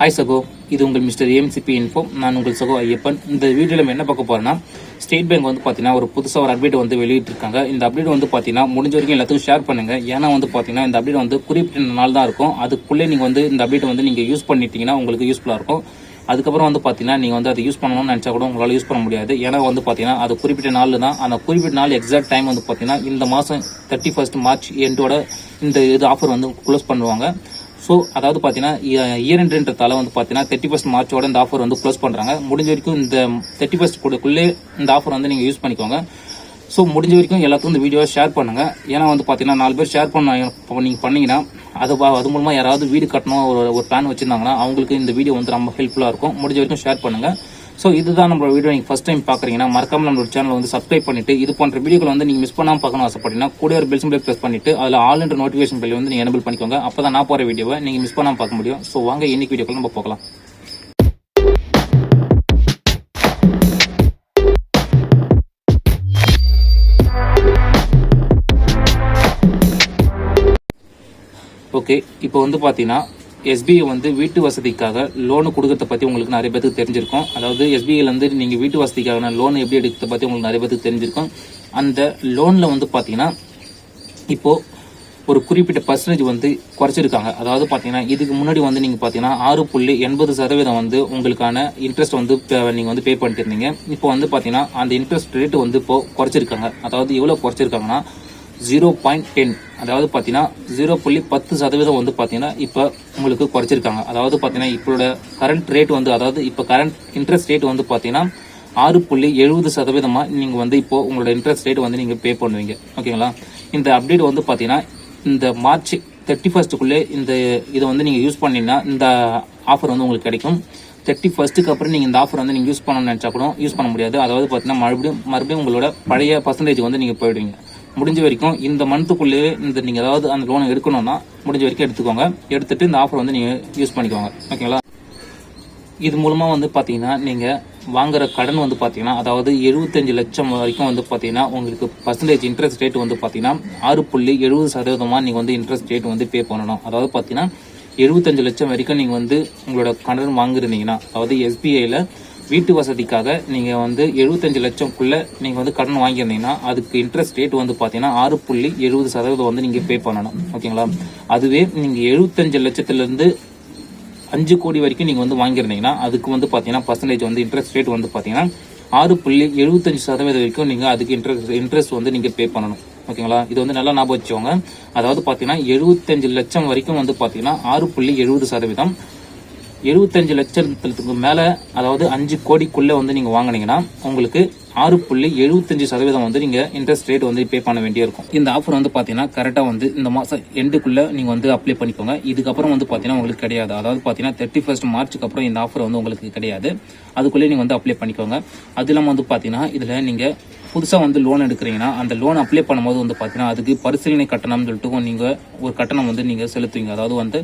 Hi சகோ. இது உங்கள் மிஸ்டர் ஏஎம்சிபி இன்ஃபோ நான் உங்கள் சகோ ஐயப்பன். இந்த வீடியோவில் நம்ம என்ன பார்க்க போகிறேன்னா ஸ்டேட் பேங்க் வந்து பார்த்தீங்கன்னா ஒரு புதுசாக ஒரு அப்டேட் வந்து வெளியிட்டிருக்காங்க. இந்த அப்டேட் வந்து பார்த்தீங்கன்னா முடிஞ்ச வரைக்கும் எல்லாத்துக்கும் ஷேர் பண்ணுங்கள் ஏன்னா வந்து பார்த்தீங்கன்னா இந்த அப்டேட் வந்து குறிப்பிட்ட நாள் தான் இருக்கும். அதுக்குள்ளே நீங்கள் வந்து இந்த அப்டேட் வந்து நீங்கள் யூஸ் பண்ணிட்டீங்கன்னா உங்களுக்கு யூஸ்ஃபுல்லாக இருக்கும். அதுக்கப்புறம் வந்து பார்த்தீங்கன்னா நீங்கள் வந்து அதை யூஸ் பண்ணணும்னு நினச்சா கூட உங்களால் யூஸ் பண்ண முடியாது. ஏன்னா வந்து பார்த்தீங்கன்னா அது குறிப்பிட்ட நாள் தான். அந்த குறிப்பிட்ட நாள் எக்ஸாக்ட் டைம் வந்து பார்த்தீங்கன்னா இந்த மாதம் தேர்ட்டி ஃபர்ஸ்ட் மார்ச் எண்டோட இந்த இது ஆஃபர் வந்து க்ளோஸ் பண்ணுவாங்க. ஸோ அதாவது பார்த்தீங்கன்னா இயர் எண்ட்ன்றதால வந்து பார்த்தீங்கன்னா தேர்ட்டி ஃபர்ஸ்ட் மார்ச்சோட இந்த ஆஃபர் வந்து க்ளோஸ் பண்ணுறாங்க முடிஞ்ச வரைக்கும் இந்த தேர்ட்டி ஃபர்ஸ்ட் கூடக்குள்ளே இந்த ஆஃபர் வந்து நீங்கள் யூஸ் பண்ணிக்கோங்க. ஸோ முடிஞ்ச வரைக்கும் எல்லாத்துக்கும் இந்த வீடியோவை ஷேர் பண்ணுங்கள் ஏன்னா வந்து பார்த்தீங்கன்னா நாலு பேர் ஷேர் பண்ண நீங்கள் பண்ணீங்கன்னா அது பா- அது மூலமாக யாராவது வீடு கட்டணும் ஒரு ஒரு பிளான் வச்சுருந்தாங்கன்னா அவங்களுக்கு இந்த வீடியோ வந்து ரொம்ப ஹெல்ப்ஃபுல்லாக இருக்கும். முடிஞ்ச வரைக்கும் ஷேர் பண்ணுங்கள் ஸோ இதுதான் நம்மளோட வீடியோ நீங்கள் ஃபஸ்ட் டைம் பார்க்குறீங்கன்னா மறக்காம நம்மளோட சேனல் வந்து சப்ஸ்கிரைப் பண்ணிட்டு இது போன்ற வீடியோக்கள் வந்து நீங்கள் மிஸ் பண்ணாமல் பார்க்கணும் ஆசைப்பட்டீங்கன்னா கூட ஒரு பெல் சிம்பிள் ப்ரெஸ் பண்ணிட்டு அதில் ஆல் என்ற நோட்டிஃபிகேஷன் பெல் வந்து நீங்கள் எனபிள் பண்ணிக்கோங்க. அப்போ தான் நான் போகிற வீடியோவை நீங்கள் மிஸ் பண்ணாமல் பார்க்க முடியும். ஸோ வாங்க இன்னைக்கு வீடியோக்கள் நம்ம போகலாம். ஓகே இப்போ வந்து பார்த்தீங்கன்னா எஸ்பிஐ வந்து வீட்டு வசதிக்காக லோனு கொடுக்கறத பற்றி உங்களுக்கு நிறைய பேருக்கு தெரிஞ்சிருக்கும். அதாவது எஸ்பிஐலேருந்து நீங்கள் வீட்டு வசதிக்காக லோன் எப்படி எடுக்கிறத பற்றி உங்களுக்கு நிறைய பேருக்கு தெரிஞ்சிருக்கும். அந்த லோனில் வந்து பார்த்தீங்கன்னா இப்போ ஒரு குறிப்பிட்ட பர்சன்டேஜ் வந்து குறைச்சிருக்காங்க. அதாவது பார்த்தீங்கன்னா இதுக்கு முன்னாடி வந்து நீங்கள் பார்த்தீங்கன்னா ஆறு புள்ளி எண்பது சதவீதம் வந்து உங்களுக்கான இன்ட்ரெஸ்ட் வந்து நீங்கள் வந்து பே பண்ணிட்டு இருந்தீங்க. இப்போ வந்து பார்த்தீங்கன்னா அந்த இன்ட்ரெஸ்ட் ரேட் வந்து இப்போ குறைச்சிருக்காங்க. அதாவது எவ்வளோ குறைச்சிருக்காங்கன்னா ஜீரோ பாயிண்ட் டென் அதாவது பார்த்தீங்கன்னா ஜீரோ புள்ளி பத்து சதவீதம் வந்து பார்த்தீங்கன்னா இப்போ உங்களுக்கு குறைச்சிருக்காங்க. அதாவது பார்த்தீங்கன்னா இப்போட கரண்ட் ரேட் வந்து அதாவது இப்போ கரண்ட் இன்ட்ரெஸ்ட் ரேட் வந்து பார்த்தீங்கன்னா ஆறு புள்ளி எழுபது சதவீதமாக நீங்கள் வந்து இப்போ உங்களோட இன்ட்ரெஸ்ட் ரேட் வந்து நீங்கள் பே பண்ணுவீங்க. ஓகேங்களா இந்த அப்டேட் வந்து பார்த்தீங்கன்னா இந்த மார்ச் தேர்ட்டி ஃபர்ஸ்ட்டுக்குள்ளே இந்த இதை வந்து நீங்கள் யூஸ் பண்ணீங்கன்னா இந்த ஆஃபர் வந்து உங்களுக்கு கிடைக்கும். தேர்ட்டி ஃபர்ஸ்ட்டுக்கு அப்புறம் நீங்கள் இந்த ஆஃபர் வந்து நீங்கள் யூஸ் பண்ணணும்னு நினச்சா கூட யூஸ் பண்ண முடியாது. அதாவது பார்த்தீங்கன்னா மறுபடியும் மறுபடியும் உங்களோட பழைய பர்சன்டேஜ் வந்து நீங்கள் போயிடுவீங்க. முடிஞ்ச வரைக்கும் இந்த மந்த்துக்குள்ளேயே இந்த நீங்கள் ஏதாவது அந்த லோனை எடுக்கணும்னா முடிஞ்ச வரைக்கும் எடுத்துக்கோங்க. எடுத்துட்டு இந்த ஆஃபர் வந்து நீங்கள் யூஸ் பண்ணிக்கோங்க. ஓகேங்களா இது மூலமாக வந்து பார்த்தீங்கன்னா நீங்கள் வாங்குற கடன் வந்து பார்த்தீங்கன்னா அதாவது எழுபத்தஞ்சு லட்சம் வரைக்கும் வந்து பார்த்தீங்கன்னா உங்களுக்கு பர்சன்டேஜ் இன்ட்ரெஸ்ட் ரேட் வந்து பார்த்தீங்கன்னா ஆறு புள்ளி எழுபது சதவீதமாக நீங்கள் வந்து இன்ட்ரெஸ்ட் ரேட் வந்து பே பண்ணணும். அதாவது பார்த்தீங்கன்னா எழுபத்தஞ்சு லட்சம் வரைக்கும் நீங்கள் வந்து உங்களோட கடன் வாங்கிருந்தீங்கன்னா அதாவது எஸ்பிஐயில் வீட்டு வசதிக்காக நீங்கள் வந்து எழுபத்தஞ்சு லட்சம்குள்ள நீங்கள் வந்து கடன் வாங்கியிருந்தீங்கன்னா அதுக்கு இன்ட்ரெஸ்ட் ரேட் வந்து பார்த்தீங்கன்னா ஆறு புள்ளி எழுபது சதவீதம் வந்து நீங்கள் பே பண்ணணும். ஓகேங்களா? அதுவே நீங்கள் எழுபத்தஞ்சு லட்சத்துலேருந்து அஞ்சு கோடி வரைக்கும் நீங்கள் வந்து வாங்கியிருந்தீங்கன்னா அதுக்கு வந்து பார்த்தீங்கன்னா பர்சன்டேஜ் வந்து இன்ட்ரெஸ்ட் ரேட் வந்து பார்த்தீங்கன்னா ஆறு புள்ளி எழுபத்தஞ்சு சதவீதம் வரைக்கும் நீங்கள் அதுக்கு இன்ட்ரெஸ்ட் இன்ட்ரெஸ்ட் வந்து நீங்கள் பே பண்ணணும். ஓகேங்களா? இது வந்து நல்லா ஞாபகம் வச்சுக்கோங்க. அதாவது பார்த்தீங்கன்னா எழுபத்தஞ்சு லட்சம் வரைக்கும் வந்து பார்த்தீங்கன்னா ஆறு புள்ளி எழுபது சதவீதம் எழுபத்தஞ்சு லட்சத்துக்கு மேலே அதாவது அஞ்சு கோடிக்குள்ளே வந்து நீங்கள் வாங்குனீங்கன்னா உங்களுக்கு ஆறு புள்ளி எழுபத்தஞ்சு சதவீதம் வந்து நீங்கள் இன்ட்ரெஸ்ட் ரேட் வந்து பே பண்ண வேண்டியிருக்கும் இந்த ஆஃபர் வந்து பார்த்தீங்கன்னா கரெக்டாக வந்து இந்த மாதம் எண்டுக்குள்ளே நீங்கள் வந்து அப்ளை பண்ணிக்கோங்க. இதுக்கப்புறம் வந்து பார்த்தீங்கன்னா உங்களுக்கு கிடையாது. அதாவது பார்த்தீங்கன்னா தேர்ட்டி ஃபர்ஸ்ட் மார்ச்சுக்கு அப்புறம் இந்த ஆஃபர் வந்து உங்களுக்கு கிடையாது. அதுக்குள்ளே நீங்கள் வந்து அப்ளை பண்ணிக்கோங்க. அது இல்லாமல் வந்து பார்த்தீங்கன்னா இதில் நீங்கள் புதுசாக வந்து லோன் எடுக்கிறீங்கன்னா அந்த லோன் அப்ளை பண்ணும்போது வந்து பார்த்தீங்கன்னா அதுக்கு பரிசீலனை கட்டணம்னு சொல்லிட்டு நீங்கள் ஒரு கட்டணம் வந்து நீங்கள் செலுத்துவீங்க. அதாவது வந்து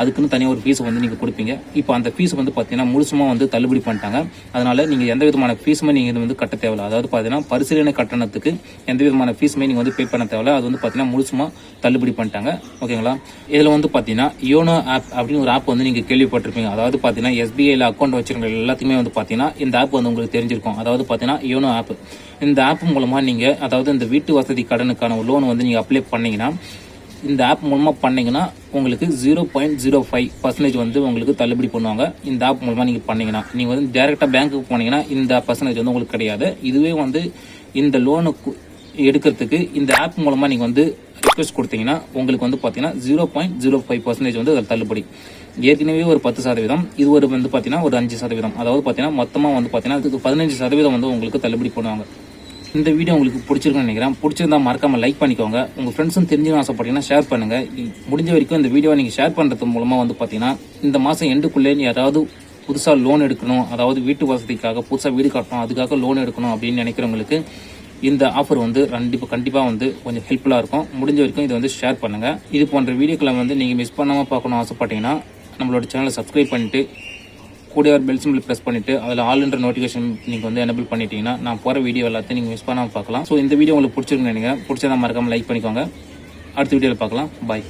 அதுக்குன்னு தனியாக ஒரு ஃபீஸ் வந்து நீங்கள் கொடுப்பீங்க. இப்போ அந்த ஃபீஸ் வந்து பார்த்தீங்கன்னா முழுசுமாக வந்து தள்ளுபடி பண்ணிட்டாங்க. அதனால் நீங்கள் எந்த விதமான ஃபீஸுமே நீங்கள் இது வந்து கட்ட தேவையில்ல. அதாவது பார்த்தீங்கன்னா பரிசீலனை கட்டணத்துக்கு எந்த விதமான ஃபீஸுமே நீங்கள் வந்து பே பண்ண தேவையில்ல. அது வந்து பார்த்தீங்கன்னா முழுசுமாக தள்ளுபடி பண்ணிட்டாங்க. ஓகேங்களா? இதில் வந்து பார்த்தீங்கன்னா யோனோ ஆப் அப்படின்னு ஒரு ஆப் வந்து நீங்கள் கேள்விப்பட்டிருப்பீங்க. அதாவது பார்த்தீங்கன்னா எஸ்பிஐயில் அக்கௌண்ட் வச்சிருக்க எல்லாத்துக்குமே வந்து பார்த்தீங்கன்னா இந்த ஆப் வந்து உங்களுக்கு தெரிஞ்சிருக்கும். அதாவது பார்த்தீங்கன்னா யோனோ ஆப் இந்த ஆப் மூலமாக நீங்கள் அதாவது இந்த வீட்டு வசதி கடனுக்கான லோன் வந்து நீங்கள் அப்ளை பண்ணிங்கன்னா இந்த ஆப் மூலமாக பண்ணிங்கன்னா உங்களுக்கு zero point zero five percentage வந்து உங்களுக்கு தள்ளுபடி பண்ணுவாங்க. இந்த ஆப் மூலமாக நீங்கள் பண்ணிங்கன்னா. நீங்கள் வந்து டேரெக்டாக பேங்க்குக்கு போனீங்கன்னா இந்த பர்சன்டேஜ் வந்து உங்களுக்கு கிடையாது. இதுவே வந்து இந்த லோனுக்கு எடுக்கிறதுக்கு இந்த ஆப் மூலமாக நீங்கள் வந்து ரிக்வெஸ்ட் கொடுத்தீங்கன்னா உங்களுக்கு வந்து பார்த்தீங்கன்னா zero point zero five percentage வந்து அதில் தள்ளுபடி. ஏற்கனவே ஒரு பத்து சதவீதம் இது ஒரு வந்து பார்த்தீங்கன்னா ஒரு அஞ்சு சதவீதம். அதாவது பார்த்தீங்கன்னா மொத்தமாக வந்து பார்த்தீங்கன்னா அதுக்கு பதினஞ்சு சதவீதம் வந்து உங்களுக்கு தள்ளுபடி பண்ணுவாங்க. இந்த வீடியோ உங்களுக்கு பிடிச்சிருக்குன்னு நினைக்கிறேன். பிடிச்சிருந்தா மறக்காம லைக் பண்ணிக்கோங்க. உங்க ஃப்ரெண்ட்ஸும் தெரிஞ்சுன்னு ஆசைப்பட்டீங்கன்னா ஷேர் பண்ணுங்க. முடிஞ்ச வரைக்கும் இந்த வீடியோவை நீங்க ஷேர் பண்றது மூலமா வந்து பாத்தீங்கன்னா இந்த மாசம் எண்டுக்குள்ளே யாராவது புதுசா லோன் எடுக்கணும் அதாவது வீட்டு வசதிக்காக புதுசா வீடு கட்டணும் அதுக்காக லோன் எடுக்கணும் அப்படின்னு நினைக்கிறவங்களுக்கு இந்த ஆஃபர் வந்து கண்டிப்பாக கண்டிப்பாக வந்து கொஞ்சம் ஹெல்ப்ஃபுல்லாக இருக்கும். முடிஞ்ச வரைக்கும் இதை வந்து ஷேர் பண்ணுங்கள் இது போன்ற வீடியோக்களை வந்து நீங்கள் மிஸ் பண்ணாமல் பார்க்கணும் ஆசைப்பட்டீங்கன்னா நம்மளோட சேனலை சப்ஸ்கிரைப் பண்ணிட்டு கூட ஒரு பெல் சிம்பிள் ப்ரெஸ் பண்ணிட்டு அதில் ஆல் என்ற நோட்டிஃபிகேஷன் நீங்கள் வந்து எனபிள் பண்ணிட்டீங்கன்னா நான் போகிற வீடியோ எல்லாத்தையும் நீங்கள் மிஸ் பண்ணாமல் பார்க்கலாம். ஸோ இந்த வீடியோ உங்களுக்கு பிடிச்சிருக்குன்னு நினைக்கிறேன். பிடிச்சதான் மறக்காமல் லைக் பண்ணிக்கோங்க. அடுத்த வீடியோவில் பார்க்கலாம். பாய்